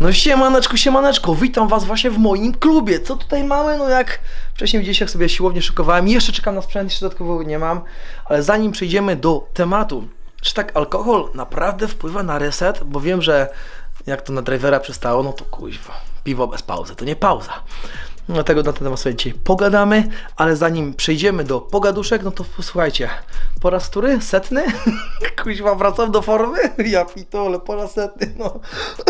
No siemaneczku, siemaneczko, witam was właśnie w moim klubie. Co tutaj mamy? No jak wcześniej widzieliście, jak sobie siłownie szykowałem, jeszcze czekam na sprzęt, jeszcze dodatkowo nie mam. Ale zanim przejdziemy do tematu, czy tak alkohol naprawdę wpływa na reset? Bo wiem, że jak to na drivera przystało, no to kuźwa, piwo bez pauzy, to nie pauza. Dlatego na ten temat sobie dzisiaj pogadamy, ale zanim przejdziemy do pogaduszek, no to posłuchajcie, po raz który? Setny? Kuźwa, wracam do formy? Ja pitole, po raz setny, no.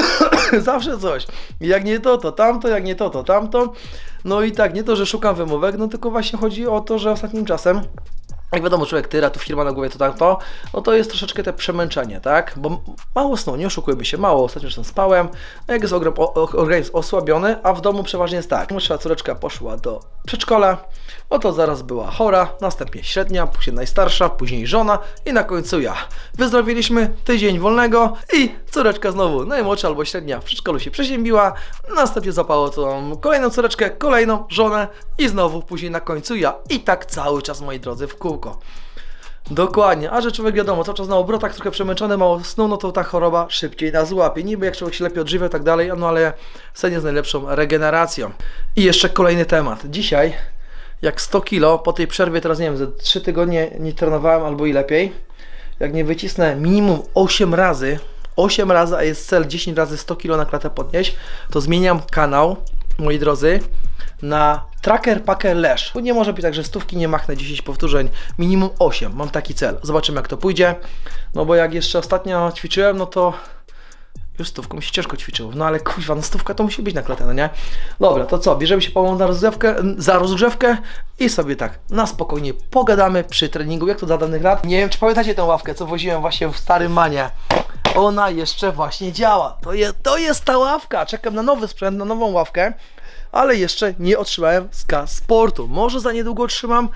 Zawsze coś. Jak nie to, to tamto, jak nie to, to tamto. No i tak, nie to, że szukam wymówek, no tylko właśnie chodzi o to, że ostatnim czasem jak wiadomo, człowiek tyra, tu firma na głowie, to tamto, no to jest troszeczkę te przemęczenie, tak? Bo mało snu, nie oszukujmy się, mało, ostatnio czasem spałem, a jak jest organizm osłabiony, a w domu przeważnie jest tak, młodsza córeczka poszła do przedszkola, no to zaraz była chora, następnie średnia, później najstarsza, później żona i na końcu ja. Wyzdrowiliśmy, tydzień wolnego i córeczka znowu, najmłodsza albo średnia w przedszkolu się przeziębiła, następnie zapało tą kolejną córeczkę, kolejną żonę i znowu później na końcu ja. I tak cały czas, moi drodzy, w kółko. Dokładnie, a że człowiek wiadomo, cały czas na obrotach, trochę przemęczony, mało snu, no to ta choroba szybciej nas złapie. Niby jak człowiek się lepiej odżywia i tak dalej, no ale sen jest najlepszą regeneracją. I jeszcze kolejny temat. Dzisiaj, jak 100 kilo, po tej przerwie teraz nie wiem, ze 3 tygodnie nie trenowałem albo i lepiej, jak nie wycisnę minimum 8 razy, 8 razy, a jest cel 10 razy 100 kilo na klatę podnieść, to zmieniam kanał, moi drodzy, na Tracker Packer. Tu nie może być tak, że stówki nie machnę 10 powtórzeń, minimum 8. Mam taki cel. Zobaczymy jak to pójdzie. No bo jak jeszcze ostatnio ćwiczyłem, no to już stówką mi się ciężko ćwiczyło. No ale kuźwa, no stówka to musi być na klatę, no nie? Dobra, to co? Bierzemy się pomału na rozgrzewkę, za rozgrzewkę i sobie tak na spokojnie pogadamy przy treningu, jak to za danych lat. Nie wiem, czy pamiętacie tę ławkę, co woziłem właśnie w starym manie. Ona jeszcze właśnie działa. To, je, to jest ta ławka. Czekam na nowy sprzęt, na nową ławkę, ale jeszcze nie otrzymałem K Sportu. Może za niedługo otrzymam.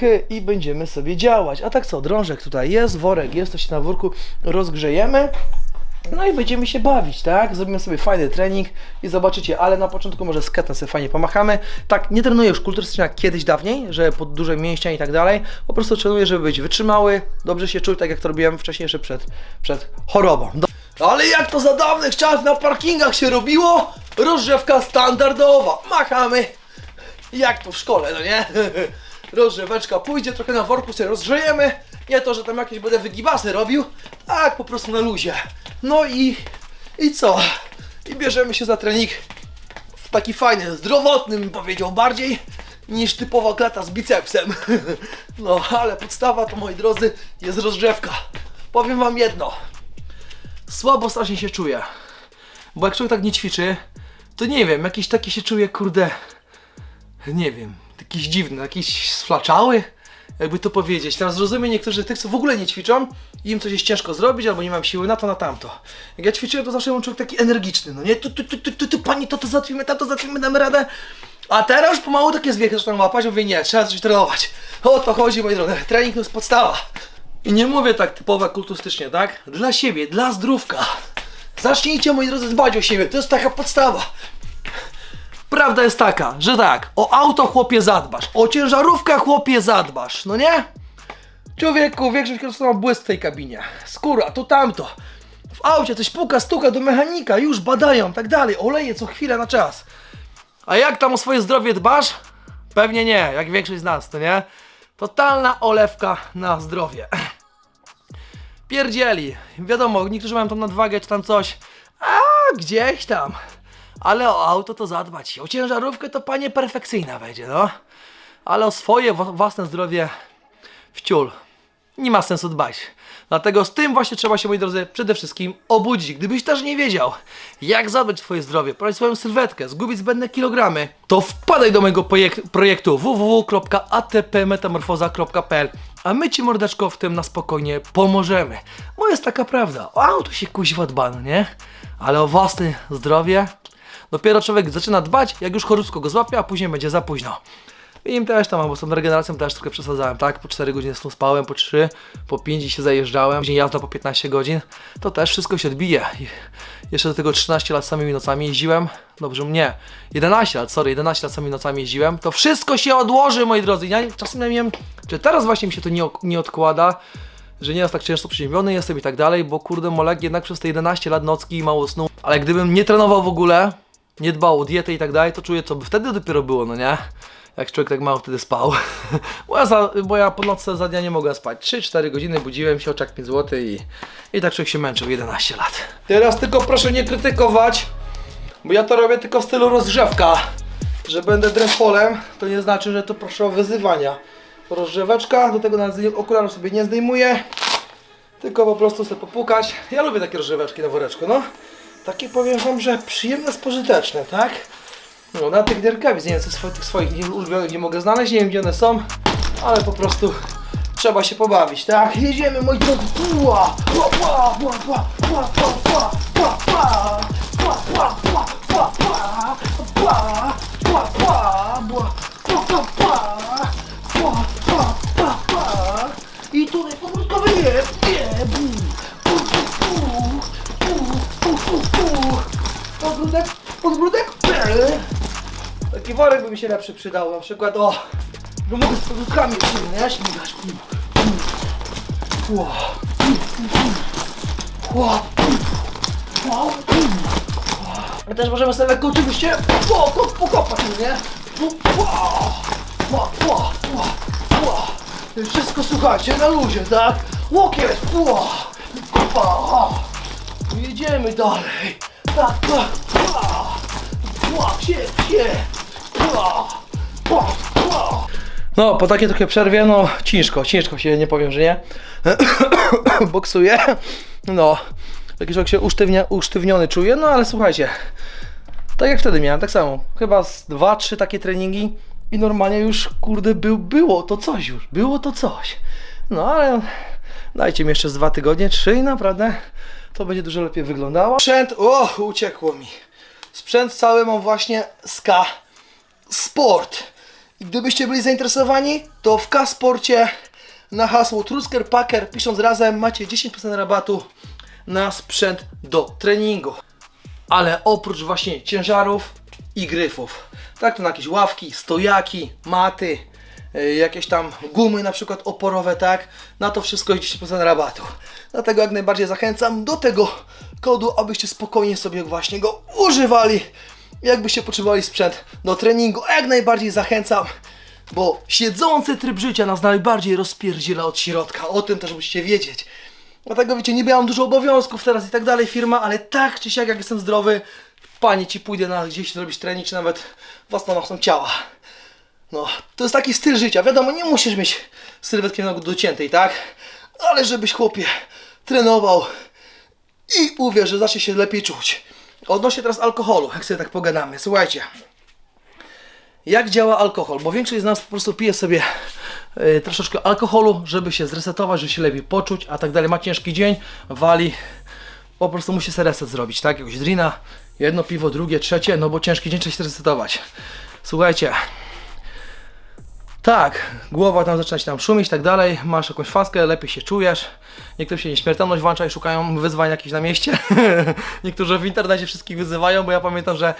Hy, i będziemy sobie działać. A tak co, drążek tutaj jest, worek jest, to się na worku rozgrzejemy. No i będziemy się bawić, tak? Zrobimy sobie fajny trening i zobaczycie, ale na początku może skatem sobie fajnie pomachamy. Tak, nie trenuję już kulturystycznie jak kiedyś dawniej, że pod duże mięśnia i tak dalej. Po prostu trenuję, żeby być wytrzymały, dobrze się czuć, tak jak to robiłem wcześniej jeszcze przed, przed chorobą. Do... Ale jak to za dawnych czasów na parkingach się robiło? Rozrzewka standardowa. Machamy jak to w szkole, no nie? Rozrzeweczka pójdzie, trochę na worku sobie rozgrzejemy. Nie to, że tam jakieś będę wygibasy robił, tak po prostu na luzie. No i, i co? I bierzemy się za trening w taki fajny, zdrowotny bym powiedział bardziej niż typowa klata z bicepsem. No, ale podstawa to moi drodzy jest rozgrzewka. Powiem wam jedno. Słabo strasznie się czuję. Bo jak człowiek tak nie ćwiczy, to nie wiem, jakiś taki się czuje, kurde, nie wiem, jakiś dziwny, jakiś sflaczały, jakby to powiedzieć. Teraz rozumiem niektórzy tych, co w ogóle nie ćwiczą i im coś jest ciężko zrobić, albo nie mam siły na to, na tamto. Jak ja ćwiczyłem, to zawsze był człowiek taki energiczny, no nie? Tu, tu, tu, tu, tu, tu pani, to to załatwimy, tam to załatwimy, damy radę. A teraz już pomału takie zwieki zaczynam łapać, mówię nie, trzeba coś trenować. O to chodzi, moi drodzy, trening to jest podstawa. I nie mówię tak typowo kulturystycznie, tak? Dla siebie, dla zdrówka. Zacznijcie, moi drodzy, dbać o siebie, to jest taka podstawa. Prawda jest taka, że tak, o auto chłopie zadbasz, o ciężarówkę chłopie zadbasz, no nie? Człowieku, większość kierowców ma błysk w tej kabinie. Skóra, to tamto. W aucie coś puka, stuka do mechanika, już badają, tak dalej, oleje co chwilę na czas. A jak tam o swoje zdrowie dbasz? Pewnie nie, jak większość z nas, to nie? Totalna olewka na zdrowie. Pierdzieli. Wiadomo, niektórzy mają tam nadwagę czy tam coś. A gdzieś tam. Ale o auto to zadbać. O ciężarówkę to panie perfekcyjna będzie, no. Ale o swoje własne zdrowie wciul. Nie ma sensu dbać. Dlatego z tym właśnie trzeba się, moi drodzy, przede wszystkim obudzić. Gdybyś też nie wiedział, jak zadbać o twoje zdrowie, poprawić swoją sylwetkę, zgubić zbędne kilogramy, to wpadaj do mojego projek- projektu www.atpmetamorfoza.pl a my ci, mordeczko, w tym na spokojnie pomożemy. Bo jest taka prawda, o auto się kuźwa dba, no nie? Ale o własne zdrowie dopiero człowiek zaczyna dbać, jak już choróbsko go złapie, a później będzie za późno. I im też tam, bo z tą regeneracją też trochę przesadzałem, tak? Po 4 godziny snu spałem, po 3, po 5 i się zajeżdżałem, później jazda po 15 godzin, to też wszystko się odbije. I jeszcze do tego 13 lat samymi nocami jeździłem, dobrze mnie, 11 lat, sorry, 11 lat samymi nocami jeździłem, to wszystko się odłoży, moi drodzy. Ja czasem nie wiem, czy teraz właśnie mi się to nie, nie odkłada, że nie jest tak ciężko przeziębiony jestem i tak dalej, bo kurde Molek jednak przez te 11 lat nocki i mało snu. Ale gdybym nie trenował w ogóle, nie dbał o dietę i tak dalej, to czuję co by wtedy dopiero było, no nie? Jak człowiek tak mało wtedy spał. bo, ja za, bo ja po nocy za dnia nie mogłem spać. 3-4 godziny budziłem się, oczak 5 zł i, i tak człowiek się męczył 11 lat. Teraz tylko proszę nie krytykować, bo ja to robię tylko w stylu rozgrzewka. Że będę dręfolem, to nie znaczy, że to proszę o wyzywania. Rozgrzeweczka, do tego nawet okularów sobie nie zdejmuję. Tylko po prostu sobie popukać. Ja lubię takie rozgrzeweczki na woreczku, no. Takie powiem wam, że przyjemne, spożyteczne, tak? No, na tych derkawic, nie wiem co swoich, tych swoich nie, ulubionych nie mogę znaleźć, nie wiem gdzie one są, ale po prostu trzeba się pobawić, tak? Jedziemy moi drodzy, pła, pła, pła, pła, pła, pła, pła, pła, pła. I tutaj pogródkowy jest, nie, bu, bu, bu, bu, worek by mi się lepszy przydał, na przykład o, że mogę z podróbkami jeszcze, nie? Śmigać. Ło. Ło. Ło. A też możemy sobie lekko oczywiście po, po, pokopać, nie? Ło, ło. Wszystko słuchajcie, na luzie, tak? Łokieć, ło. Kopa. Jedziemy dalej. Tak, tak, tak. Się, się. No, po takiej trochę przerwie, no ciężko, ciężko się, nie powiem, że nie. Boksuję. No, taki człowiek się usztywnia, usztywniony czuje, no ale słuchajcie. Tak jak wtedy miałem, tak samo. Chyba z dwa, trzy takie treningi i normalnie już, kurde, był, było to coś już. Było to coś. No ale dajcie mi jeszcze z dwa tygodnie, trzy i naprawdę to będzie dużo lepiej wyglądało. Sprzęt, o, uciekło mi. Sprzęt cały mam właśnie K Sport. Gdybyście byli zainteresowani, to w K-Sporcie na hasło Trusker Packer pisząc razem macie 10% rabatu na sprzęt do treningu. Ale oprócz właśnie ciężarów i gryfów. Tak to na jakieś ławki, stojaki, maty, y, jakieś tam gumy na przykład oporowe, tak? Na to wszystko jest 10% rabatu. Dlatego jak najbardziej zachęcam do tego kodu, abyście spokojnie sobie właśnie go używali. Jakbyście potrzebowali sprzęt do treningu, jak najbardziej zachęcam, bo siedzący tryb życia nas najbardziej rozpierdziela od środka. O tym też musicie wiedzieć. Dlatego wiecie, niby ja mam dużo obowiązków teraz i tak dalej, firma, ale tak czy siak jak jestem zdrowy, panie ci pójdę na gdzieś zrobić trening, czy nawet własną masą ciała. No, to jest taki styl życia. Wiadomo, nie musisz mieć sylwetki nogi dociętej, tak? Ale żebyś chłopie trenował i uwierz, że zacznie się lepiej czuć. Odnośnie teraz alkoholu, jak sobie tak pogadamy. Słuchajcie, jak działa alkohol? Bo większość z nas po prostu pije sobie y, troszeczkę alkoholu, żeby się zresetować, żeby się lepiej poczuć, a tak dalej. Ma ciężki dzień, wali, po prostu musi sobie reset zrobić, tak? Jakiegoś drina, jedno piwo, drugie, trzecie, no bo ciężki dzień trzeba się zresetować. Słuchajcie, tak, głowa tam zaczyna się tam szumić i tak dalej, masz jakąś faskę, lepiej się czujesz. Niektórzy się nieśmiertelność włącza i szukają wyzwań jakichś na mieście. Niektórzy w internecie wszystkich wyzywają, bo ja pamiętam, że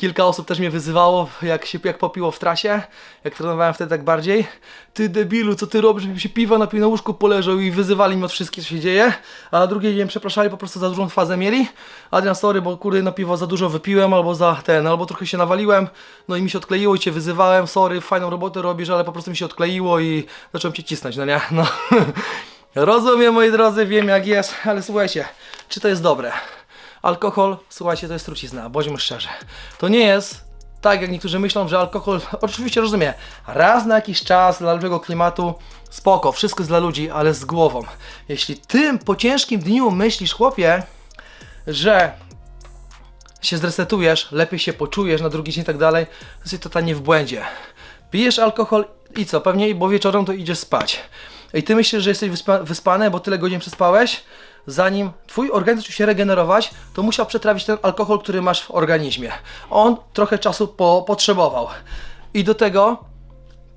kilka osób też mnie wyzywało, jak się jak popiło w trasie, jak trenowałem wtedy tak bardziej. Ty debilu, co ty robisz, żeby się piwa napił na łóżku poleżał i wyzywali mnie od wszystkich, co się dzieje. A na drugi dzień przepraszali, po prostu za dużą fazę mieli. Adrian, sorry, bo kurde, no piwo za dużo wypiłem, albo za ten, albo trochę się nawaliłem, no i mi się odkleiło i cię wyzywałem, sorry, fajną robotę robisz, ale po prostu mi się odkleiło i zacząłem cię cisnąć, no nie? No. Rozumiem, moi drodzy, wiem jak jest, ale słuchajcie, czy to jest dobre? Alkohol, słuchajcie, to jest trucizna, bądźmy szczerzy. To nie jest tak, jak niektórzy myślą, że alkohol, oczywiście rozumiem, raz na jakiś czas dla lepszego klimatu, spoko, wszystko jest dla ludzi, ale z głową. Jeśli ty po ciężkim dniu myślisz, chłopie, że się zresetujesz, lepiej się poczujesz na drugi dzień i tak dalej, to jesteś totalnie w błędzie. Pijesz alkohol i co? Pewnie, bo wieczorem to idziesz spać. I ty myślisz, że jesteś wyspa wyspany, bo tyle godzin przespałeś? Zanim twój organizm zaczął się regenerować, to musiał przetrawić ten alkohol, który masz w organizmie. On trochę czasu po potrzebował. I do tego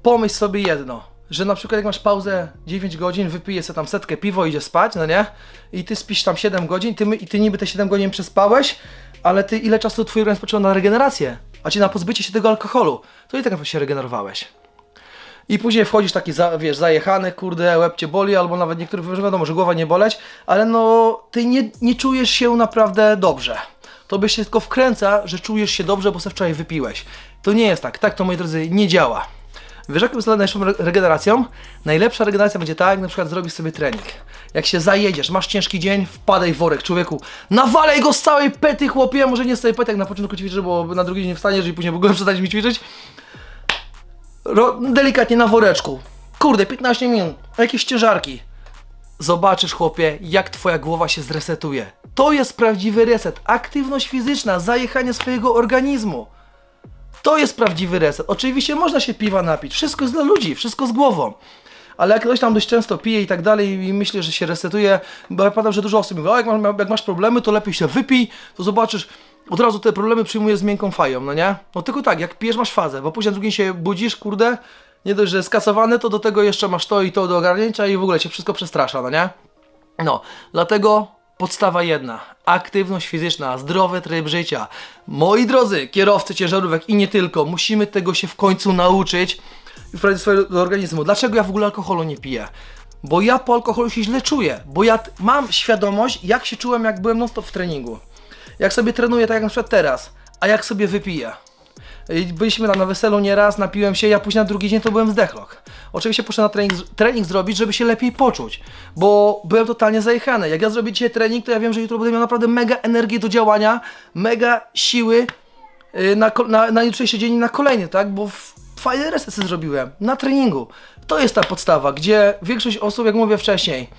pomyśl sobie jedno, że na przykład jak masz pauzę 9 godzin, wypijesz sobie tam setkę piwo, idzie spać, no nie? I ty spisz tam 7 godzin, ty, i ty niby te 7 godzin przespałeś, ale ty ile czasu twój organizm potrzeba na regenerację, a ci na pozbycie się tego alkoholu, to i tak naprawdę się regenerowałeś. I później wchodzisz taki, za, wiesz, zajechany, kurde, łeb cię boli, albo nawet niektórych, że wiadomo, że głowa nie boleć, ale no, ty nie, nie czujesz się naprawdę dobrze. To byś się tylko wkręca, że czujesz się dobrze, bo se wczoraj wypiłeś. To nie jest tak, tak to moi drodzy nie działa. Wiesz, jaką jest najlepszą re- regeneracją? Najlepsza regeneracja będzie tak, jak na przykład zrobisz sobie trening. Jak się zajedziesz, masz ciężki dzień, wpadaj w worek, człowieku. Nawalej go z całej pety, chłopie, może nie z całej pety, jak na początku ćwiczysz, bo na drugi dzień nie wstaniesz i później w ogóle przestaniesz mi ćwiczyć. Ro- delikatnie na woreczku. Kurde, 15 minut, jakieś ciężarki. Zobaczysz, chłopie, jak twoja głowa się zresetuje. To jest prawdziwy reset. Aktywność fizyczna, zajechanie swojego organizmu. To jest prawdziwy reset. Oczywiście można się piwa napić, wszystko jest dla ludzi, wszystko z głową. Ale jak ktoś tam dość często pije i tak dalej i myśli, że się resetuje, bo ja pamiętam, że dużo osób mówi, o jak masz, jak masz problemy, to lepiej się wypij, to zobaczysz, od razu te problemy przyjmujesz z miękką fają, no nie? No tylko tak, jak pijesz masz fazę, bo później na drugi dzień się budzisz, kurde, nie dość, że skasowany, to do tego jeszcze masz to i to do ogarnięcia i w ogóle cię wszystko przestrasza, no nie? No, dlatego podstawa jedna. Aktywność fizyczna, zdrowy tryb życia. Moi drodzy, kierowcy ciężarówek i nie tylko, musimy tego się w końcu nauczyć i wprowadzić swojego organizmu. Dlaczego ja w ogóle alkoholu nie piję? Bo ja po alkoholu się źle czuję, bo ja mam świadomość, jak się czułem, jak byłem non-stop w treningu. Jak sobie trenuję, tak jak na przykład teraz, a jak sobie wypiję. Byliśmy tam na weselu nieraz, napiłem się, ja później na drugi dzień to byłem zdechlok. Oczywiście poszedłem na trening, trening zrobić, żeby się lepiej poczuć, bo byłem totalnie zajechany. Jak ja zrobię dzisiaj trening, to ja wiem, że jutro będę miał naprawdę mega energię do działania, mega siły y, na, na, na jutrzejszy dzień i na kolejny, tak? Bo fajne reset zrobiłem na treningu. To jest ta podstawa, gdzie większość osób, jak mówię wcześniej,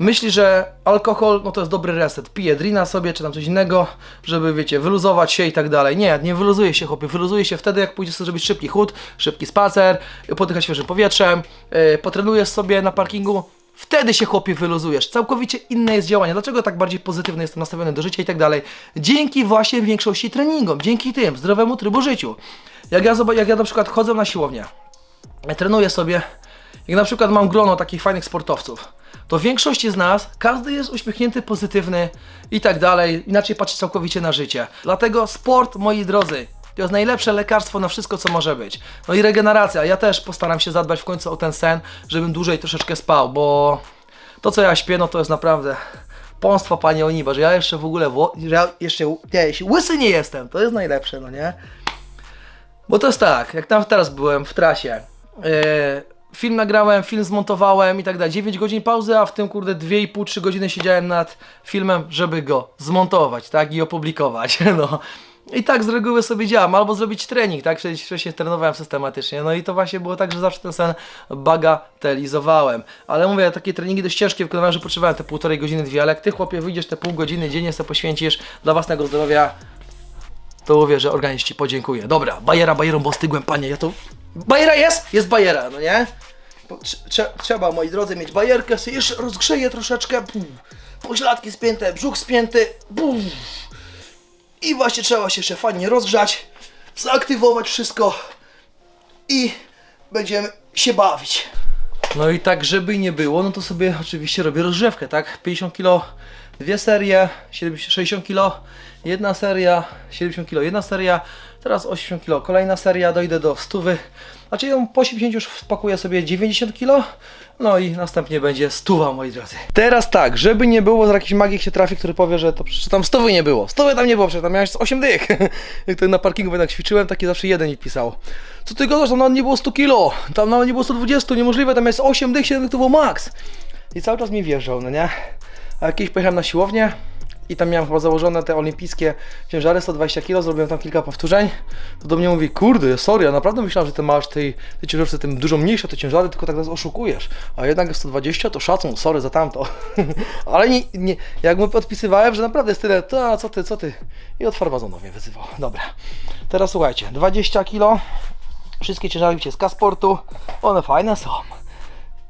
myśli, że alkohol no to jest dobry reset. Pije drina sobie, czy tam coś innego, żeby, wiecie, wyluzować się i tak dalej. Nie, nie wyluzuje się, chłopie. Wyluzuje się wtedy, jak pójdziesz sobie zrobić szybki chód, szybki spacer, podychać świeżym powietrzem, yy, potrenujesz sobie na parkingu. Wtedy się chłopie wyluzujesz. Całkowicie inne jest działanie. Dlaczego tak bardziej pozytywny jestem nastawiony do życia i tak dalej? Dzięki właśnie większości treningom, dzięki tym, zdrowemu trybu życiu. Jak ja, jak ja na przykład chodzę na siłownię, trenuję sobie, jak na przykład mam grono takich fajnych sportowców, to w większości z nas każdy jest uśmiechnięty, pozytywny i tak dalej, inaczej patrzy całkowicie na życie. Dlatego sport, moi drodzy, to jest najlepsze lekarstwo na wszystko, co może być. No i regeneracja. Ja też postaram się zadbać w końcu o ten sen, żebym dłużej troszeczkę spał, bo to, co ja śpię, no to jest naprawdę pąstwo, panie Oniba, że ja jeszcze w ogóle, że ja jeszcze, nie, jeśli łysy nie jestem, to jest najlepsze, no nie? Bo to jest tak, jak tam teraz byłem w trasie. Yy, film nagrałem, film zmontowałem i tak dalej. 9 godzin pauzy, a w tym kurde 2,5-3 godziny siedziałem nad filmem, żeby go zmontować, tak? I opublikować. No. I tak z reguły sobie działam, albo zrobić trening, tak? Przecież wcześniej trenowałem systematycznie. No i to właśnie było tak, że zawsze ten sen bagatelizowałem. Ale mówię, takie treningi dość ciężkie wykonywałem, że potrzebowałem te półtorej godziny, dwie, ale jak ty chłopie wyjdziesz te pół godziny dziennie sobie poświęcisz dla własnego zdrowia, to mówię, że organizm ci podziękuje. Dobra, bajera bajerą, bo stygłem, panie, ja to... Bajera jest? Jest bajera, no nie? Trze- trze- trzeba, moi drodzy, mieć bajerkę, sobie jeszcze rozgrzeję troszeczkę, puf, pośladki spięte, brzuch spięty, puf. i właśnie trzeba się jeszcze fajnie rozgrzać, zaaktywować wszystko i będziemy się bawić. No i tak, żeby nie było, no to sobie oczywiście robię rozgrzewkę, tak? 50 kg, dwie serie, 70, 60 kg, jedna seria, 70 kg, jedna seria, teraz 80 kg, kolejna seria, dojdę do 100. Znaczy ją po 80 już wpakuję sobie 90 kg, no i następnie będzie 100, moi drodzy. Teraz tak, żeby nie było, że jakiś magik się trafi, który powie, że to przecież tam 100 nie było. 100 tam nie było, przecież tam miałeś z 8 dych. Jak to na parkingu jednak ćwiczyłem, taki zawsze jeden mi pisał. Co ty gadasz, tam nawet nie było 100 kg, tam nawet nie było 120, niemożliwe, tam jest 8 dych, 7 dych to było max. I cały czas mi wjeżdżał, no nie? Kiedyś pojechałem na siłownię i tam miałem chyba założone te olimpijskie ciężary 120 kg, zrobiłem tam kilka powtórzeń, to do mnie mówi, kurde, sorry, ja naprawdę myślałem, że ty masz tej, tej ciężarce tym dużo mniejsze te ciężary, tylko tak nas oszukujesz. A jednak jest 120, to szacun, sorry za tamto. Ale nie, nie, jak mu podpisywałem, że naprawdę jest tyle, to co ty, co ty? I od farmazonu mnie wyzywał. Dobra, teraz słuchajcie, 20 kg, wszystkie ciężary z K-Sportu, one fajne są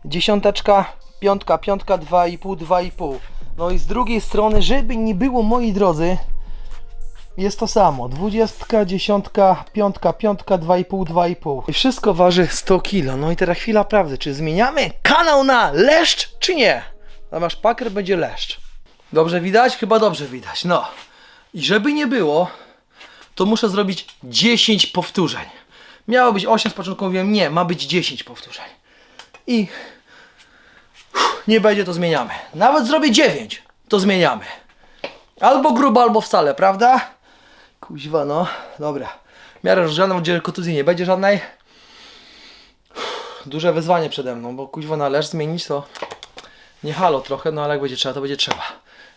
dziesiąteczka, piątka, piątka, dwa i pół, dwa i pół. No i z drugiej strony, żeby nie było, moi drodzy, jest to samo. Dwudziestka, dziesiątka, piątka, piątka, dwa i pół, dwa i pół. I wszystko waży 100 kilo. No i teraz chwila prawdy. Czy zmieniamy kanał na leszcz, czy nie? Zamiast paker będzie leszcz. Dobrze widać? Chyba dobrze widać. No. I żeby nie było, to muszę zrobić 10 powtórzeń. Miało być 8, z początku mówiłem nie, ma być 10 powtórzeń. I nie będzie, to zmieniamy. Nawet zrobię 9, to zmieniamy. Albo grubo, albo wcale, prawda? Kuźwa, no. Dobra. W miarę żadnej oddzielnej kontuzji nie będzie żadnej. Duże wyzwanie przede mną, bo kuźwa należy zmienić to. Nie halo trochę, no ale jak będzie trzeba, to będzie trzeba.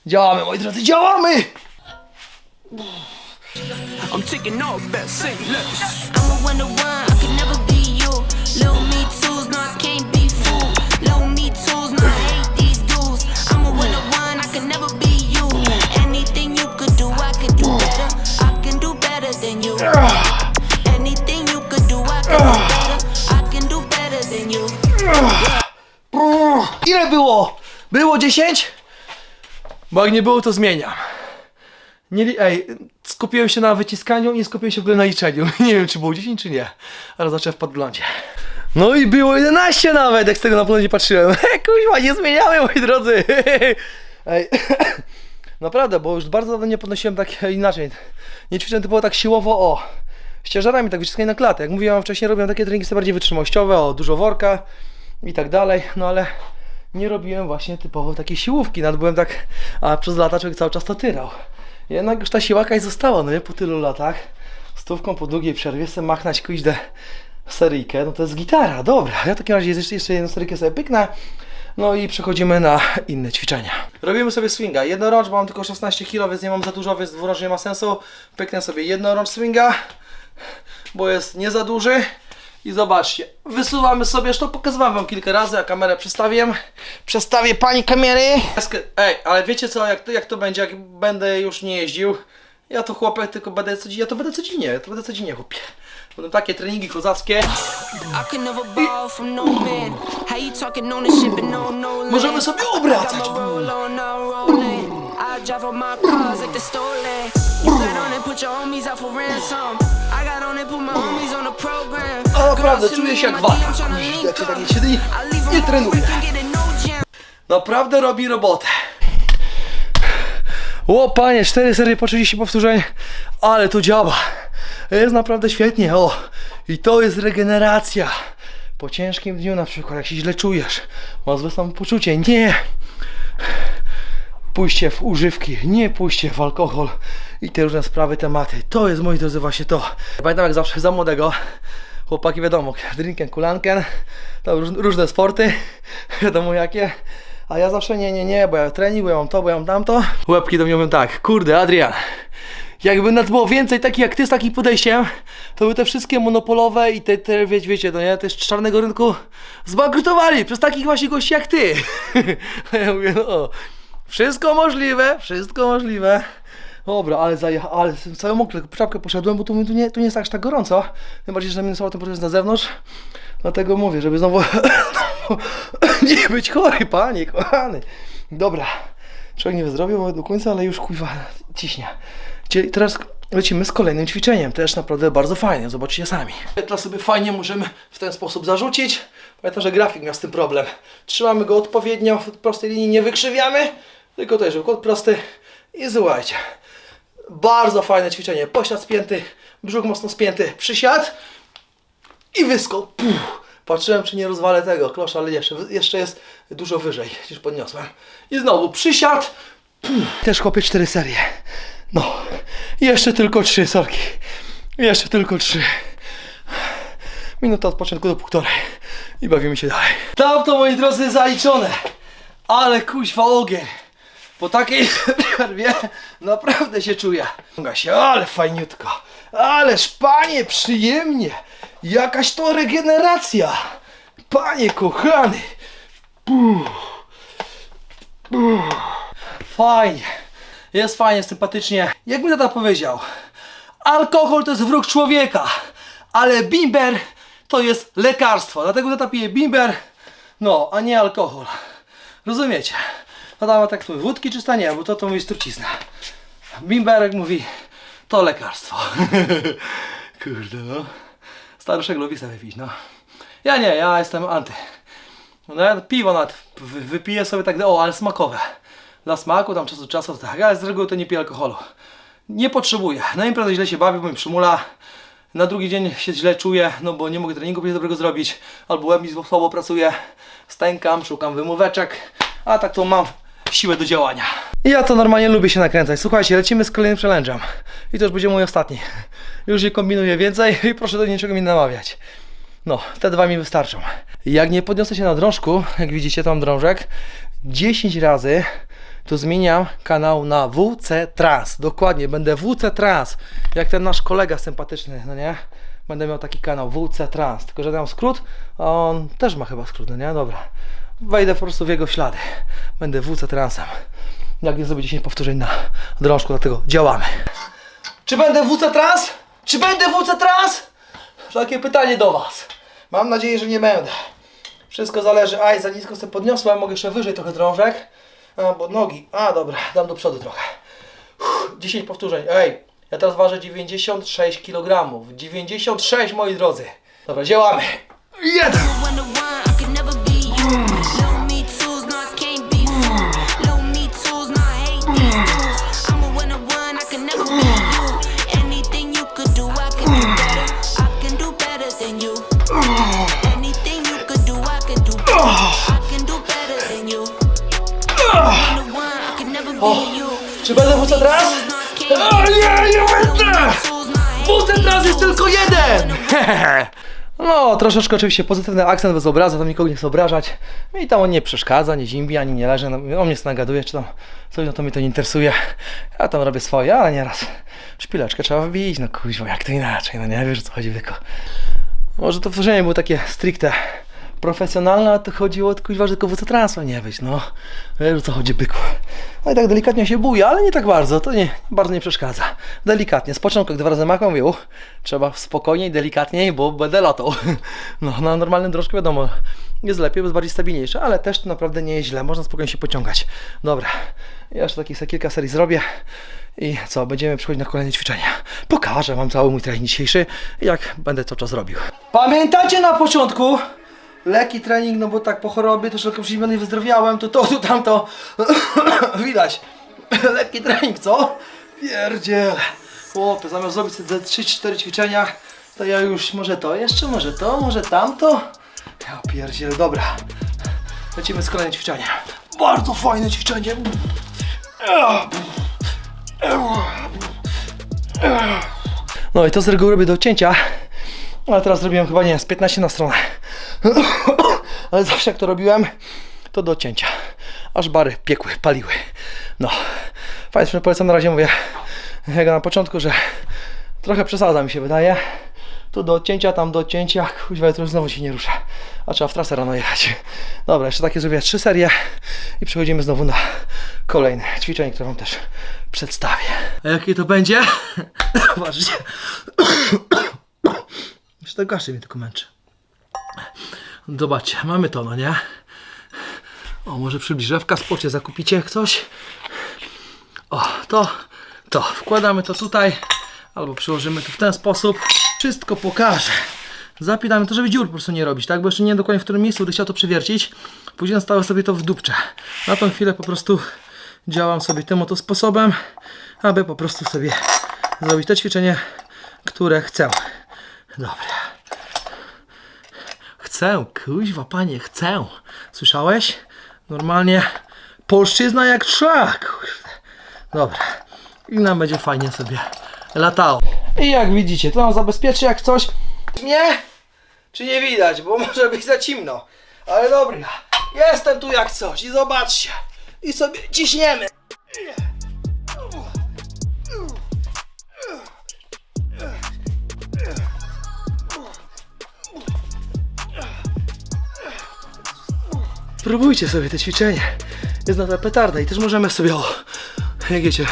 Działamy, moi drodzy, działamy! I'm taking off best say less. I'm a one to one, 10? Bo jak nie było, to zmieniam. Nie, li- ej, skupiłem się na wyciskaniu i nie skupiłem się w ogóle na liczeniu. Nie wiem, czy było 10, czy nie. Ale zacząłem w podglądzie. No i było 11 nawet, jak z tego na podglądzie patrzyłem. Kuźwa, nie zmieniamy, moi drodzy. Ej, naprawdę, bo już bardzo dawno nie podnosiłem tak inaczej. Nie ćwiczyłem typowo tak siłowo, o, z ciężarami, tak wyciskanie na klatę. Jak mówiłem wcześniej, robiłem takie treningi bardziej wytrzymałościowe, o, dużo worka i tak dalej, no ale nie robiłem właśnie typowo takiej siłówki, nawet byłem tak, a przez lata człowiek cały czas to tyrał. Jednak już ta siła jakaś została, no nie, po tylu latach, stówką po długiej przerwie sobie machnąć kuźdę seryjkę, no to jest gitara, dobra, ja w takim razie jeszcze, jeszcze jedną seryjkę sobie pyknę, no i przechodzimy na inne ćwiczenia. Robimy sobie swinga, jednorącz, bo mam tylko 16 kg, więc nie mam za dużo, więc dwurącz nie ma sensu, pyknę sobie jednorącz swinga, bo jest nie za duży. I zobaczcie, wysuwamy sobie, już to pokazywałem wam kilka razy, a kamerę przestawię. Przestawię pani kamery. Ej, ale wiecie co, jak to, jak to będzie, jak będę już nie jeździł? Ja to chłopek tylko będę codziennie, ja to będę codziennie, ja to będę codziennie chłopie. Będą takie treningi kozackie. I no no, no. Możemy sobie obracać. Naprawdę, czuję się jak wata. Up. tak nie siedzi, I nie trenuję. no. Naprawdę robi robotę. O panie, 4 serie po 30 powtórzeń, ale to działa. Jest naprawdę świetnie, o. I to jest regeneracja. Po ciężkim dniu na przykład, jak się źle czujesz, masz złe samopoczucie, nie. Pójście w używki, nie pójście w alkohol i te różne sprawy, tematy. To jest, moi drodzy, właśnie to. Pamiętam jak zawsze za młodego, chłopaki wiadomo, drinken, kulanken, to róż, różne sporty, wiadomo jakie. A ja zawsze nie, nie, nie, bo ja trening, bo ja mam to, bo ja mam tamto. Łebki do mnie mówią tak, kurde Adrian, jakby nas było więcej takich jak ty z takim podejściem, to by te wszystkie monopolowe i te, te wiecie, wiecie, no nie, te z czarnego rynku zbankrutowali przez takich właśnie gości jak ty. A ja mówię, no, wszystko możliwe, wszystko możliwe. Dobra, ale zajecha, ale całą mokrę czapkę poszedłem, bo tu, tu, nie, tu nie jest aż tak gorąco. Tym bardziej, że minusowa temperatura jest na zewnątrz. Dlatego mówię, żeby znowu nie być chory, panie, kochany. Dobra, człowiek nie wyzdrowiał do końca, ale już kuźwa ciśnie. Cie- Teraz lecimy z kolejnym ćwiczeniem, też naprawdę bardzo fajnie, zobaczycie sami. Dla sobie fajnie możemy w ten sposób zarzucić. Pamiętam, że grafik miał z tym problem. Trzymamy go odpowiednio, w prostej linii nie wykrzywiamy, tylko też kod prosty i słuchajcie. Bardzo fajne ćwiczenie. Poślad spięty, brzuch mocno spięty, przysiad i wyskok. Puh. Patrzyłem, czy nie rozwalę tego klosza, ale jeszcze, jeszcze jest dużo wyżej niż podniosłem. I znowu przysiad. Puh. Też chłopie cztery serie. No, jeszcze tylko trzy sorki. Jeszcze tylko trzy. Minuta od początku do półtorej. I bawimy się dalej. Tam to moi drodzy zaliczone. Ale kuźwa ogień. Po takiej przerwie naprawdę się czuję. Ciąga się, ale fajniutko. Ależ panie, przyjemnie. Jakaś to regeneracja. Panie kochany. Puh. Puh. Fajnie. Jest fajnie, sympatycznie. Jak mi tata powiedział, alkohol to jest wróg człowieka, ale bimber to jest lekarstwo. Dlatego tata pije bimber, no, a nie alkohol. Rozumiecie? Tata ma tak tu wódki czysta nie, bo to to mówi trucizna. Bimberek mówi, to lekarstwo. Kurde no. Staruszek lubi sobie wypić, no. Ja nie, ja jestem anty. No ja piwo nawet wy- wypiję sobie tak, o, ale smakowe. Dla smaku, tam czasu czasu, tak, ale z reguły to nie piję alkoholu. Nie potrzebuję. Na imprezę źle się bawię, bo mi przymula. Na drugi dzień się źle czuję, no bo nie mogę treningu dobrego zrobić, albo łeb mi słabo pracuje, stękam, szukam wymóweczek, a tak to mam siłę do działania. Ja to normalnie lubię się nakręcać. Słuchajcie, lecimy z kolejnym challenge'em. I to już będzie mój ostatni. Już nie kombinuję więcej i proszę do niczego mi namawiać. No, te dwa mi wystarczą. Jak nie podniosę się na drążku, jak widzicie tam drążek, 10 razy to zmieniam kanał na WC Trans. Dokładnie, będę WC Trans. Jak ten nasz kolega sympatyczny, no nie? Będę miał taki kanał WC Trans. Tylko, że tam skrót, a on też ma chyba skrót, no nie? Dobra. Wejdę po prostu w jego ślady. Będę WC Transem. Jak nie zrobię 10 powtórzeń na drążku, dlatego działamy. Czy będę WC Trans? Czy będę WC Trans? Takie pytanie do Was. Mam nadzieję, że nie będę. Wszystko zależy. Aj, za nisko sobie podniosłem, mogę jeszcze wyżej trochę drążek. A, bo nogi. A, dobra, dam do przodu trochę. Uff, 10 powtórzeń. Ej, ja teraz ważę 96 kg. 96, moi drodzy. Dobra, działamy. Jeden! You. Czy będę WC Trans? O nie, nie będę! WC Trans jest tylko jeden! No, troszeczkę oczywiście pozytywny akcent bez obrazu, tam nikogo nie chce obrażać. I tam on nie przeszkadza, nie zimbi, ani nie leży. No, on mnie nagaduje, czy tam coś, no to mnie to nie interesuje. Ja tam robię swoje, ale nieraz szpileczkę trzeba wbić, no kuźwa, jak to inaczej, no nie wiesz o co chodzi, tylko. Może to wrażenie było takie stricte profesjonalne, a to chodziło o kuźwa, że tylko WC transfer nie być, no. Wiesz co chodzi, byku. No i tak delikatnie się buja, ale nie tak bardzo, to nie, bardzo nie przeszkadza. Delikatnie, z początku, gdy dwa razy macham, mówię, "Uch, trzeba spokojniej, delikatniej, bo będę latał. No, na normalnym drożku wiadomo, jest lepiej, bo jest bardziej stabilniejsze, ale też to naprawdę nie jest źle, można spokojnie się pociągać. Dobra, ja jeszcze takich kilka serii zrobię i co, będziemy przechodzić na kolejne ćwiczenia. Pokażę Wam cały mój trening dzisiejszy, jak będę cały czas robił. Pamiętacie na początku? Lekki trening, no bo tak po chorobie troszeczkę przyziemiony wyzdrowiałem, to to, to tamto. Widać. Lekki trening, co? Pierdziele. Chłopie, zamiast zrobić sobie 3-4 ćwiczenia, to ja już może to jeszcze, może to, może tamto. Ja pierdziele, dobra. Lecimy z kolejnym ćwiczeniem. Bardzo fajne ćwiczenie. No i to z reguły robię do cięcia, ale teraz zrobiłem chyba nie, z 15 na stronę. Ale zawsze jak to robiłem, to do cięcia. Aż bary piekły, paliły. No, że polecam na razie mówię, jak na początku, że trochę przesadza mi się wydaje. Tu do cięcia, tam do cięcia, kuźwa, jutro znowu się nie rusza. A trzeba w trasę rano jechać. Dobra, jeszcze takie zrobię trzy serie i przechodzimy znowu na kolejne ćwiczenie, które Wam też przedstawię. A jakie to będzie? Zobaczcie. Jeszcze to gaszy mnie tylko męczy. Zobaczcie, mamy to, no nie? O, może przybliżę. W Kaspocie zakupicie coś. O, to, to. Wkładamy to tutaj. Albo przyłożymy to w ten sposób. Wszystko pokażę. Zapinamy to, żeby dziur po prostu nie robić, tak? Bo jeszcze nie dokładnie w którym miejscu będę chciał to przewiercić. Później stałe sobie to w dupcze. Na tą chwilę po prostu działam sobie tym oto sposobem, aby po prostu sobie zrobić to ćwiczenie, które chcę. Dobra. Chcę, kuźwa panie, chcę. Słyszałeś? Normalnie polszczyzna jak trzeba, kurde. Dobra. I nam będzie fajnie sobie latało. I jak widzicie, to nam zabezpieczy jak coś. Nie? Czy nie widać, bo może być za ciemno. Ale dobra, jestem tu jak coś i zobaczcie. I sobie ciśniemy. Próbujcie sobie te ćwiczenie. Jest na petarda i też możemy sobie, o, jak wiecie,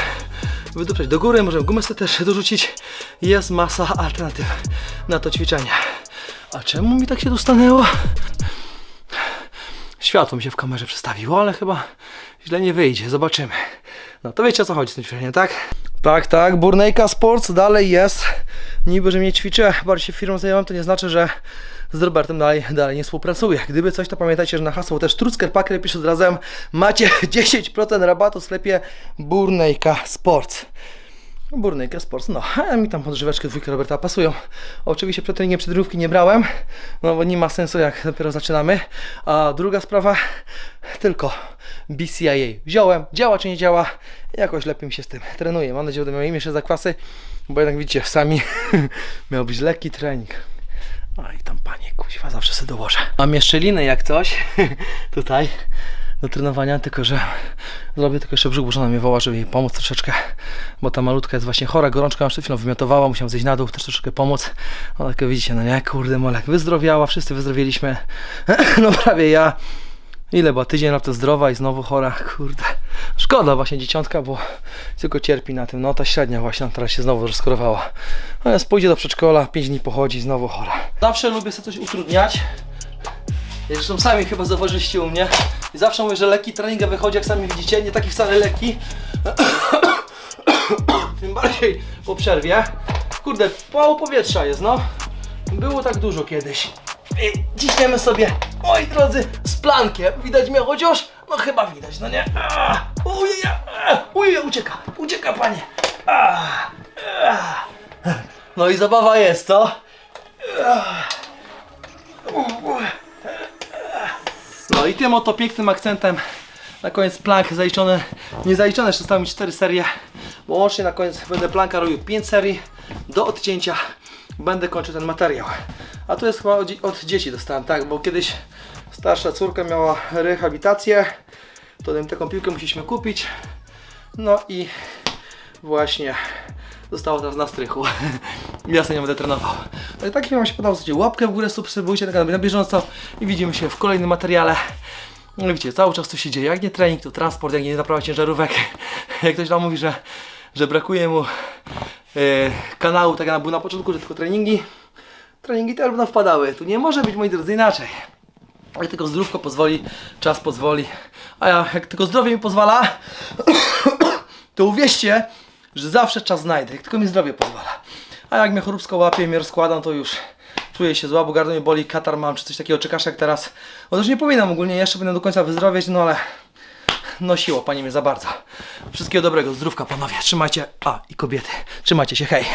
do góry, możemy gumę sobie też dorzucić. Jest masa alternatyw na to ćwiczenie. A czemu mi tak się tu stanęło? Światło mi się w kamerze przestawiło, ale chyba źle nie wyjdzie. Zobaczymy. No to wiecie o co chodzi z tym ćwiczeniem, tak? Tak, tak. Burnejka Sports dalej jest. Niby, że mnie ćwiczę, bardziej się firmą zajęłam, to nie znaczy, że z Robertem dalej, dalej nie współpracuję. Gdyby coś, to pamiętajcie, że na hasło też Trucker Packer pisze razem macie 10% rabatu w sklepie Burnejka Sports. Burnykę Sports, no, a mi tam podżyweczkę dwójkę Roberta pasują. Oczywiście przed treningiem przedrówki nie brałem, no bo nie ma sensu jak dopiero zaczynamy. A druga sprawa, tylko BCIA. Wziąłem, działa czy nie działa, jakoś lepiej mi się z tym trenuje. Mam nadzieję, że będę miał jeszcze zakwasy, bo jednak widzicie, sami miał być lekki trening. A i tam panie, kuźwa, zawsze sobie dołożę. Mam jeszcze linę jak coś, tutaj, do trenowania, tylko że zrobię tylko jeszcze brzuch, bo żona mnie woła, żeby jej pomóc troszeczkę, bo ta malutka jest właśnie chora, gorączka przed chwilą wymiotowała, musiałem zejść na dół, też troszeczkę pomóc. No tak jak widzicie, no nie, kurde, molek wyzdrowiała, wszyscy wyzdrowieliśmy, no prawie ja. Ile była? Tydzień raptem zdrowa i znowu chora, kurde. Szkoda właśnie dzieciątka, bo tylko cierpi na tym. No ta średnia właśnie teraz się znowu rozkorowała. Natomiast pójdzie do przedszkola, 5 dni pochodzi, znowu chora. Zawsze lubię sobie coś utrudniać. Zresztą sami chyba zauważyliście u mnie. I zawsze mówię, że lekki trening wychodzi, jak sami widzicie, nie taki wcale lekki. Tym bardziej po przerwie. Kurde, mało powietrza jest, no. Było tak dużo kiedyś. I ciśniemy sobie, moi drodzy, z plankiem. Widać mnie chociaż? No chyba widać, no nie? Ah, Ujej, ujej, ucieka, ucieka panie. Ah, ah. No i zabawa jest, co? No i tym oto pięknym akcentem na koniec plank zaliczone, nie zaliczone, jeszcze zostały mi 4 serie, bo łącznie na koniec będę planka robił 5 serii do odcięcia, będę kończył ten materiał. A to jest chyba od dzieci dostałem, tak, bo kiedyś starsza córka miała rehabilitację, to taką piłkę musieliśmy kupić, no i właśnie zostało teraz na strychu. ja sobie nie będę trenował. No i tak wam się podobał. Słuchajcie, łapkę w górę, subskrybujcie ten kanał na bieżąco i widzimy się w kolejnym materiale. No widzicie, cały czas coś się dzieje. Jak nie trening, to transport, jak nie naprawa ciężarówek. jak ktoś tam mówi, że, że brakuje mu e, kanału, tak jak był na początku, że tylko treningi. Treningi też będą wpadały. Tu nie może być, moi drodzy, inaczej. Ale tylko zdrówko pozwoli, czas pozwoli. A ja, jak tylko zdrowie mi pozwala, to uwierzcie, że zawsze czas znajdę, jak tylko mi zdrowie pozwala. A jak mnie choróbsko łapie, mnie rozkładam, to już czuję się zła, bo gardło mnie boli, katar mam, czy coś takiego, czy kaszek teraz. No też nie powinnam ogólnie, jeszcze będę do końca wyzdrowieć, no ale nosiło pani mnie za bardzo. Wszystkiego dobrego, zdrówka panowie, trzymajcie, a i kobiety, trzymajcie się, hej.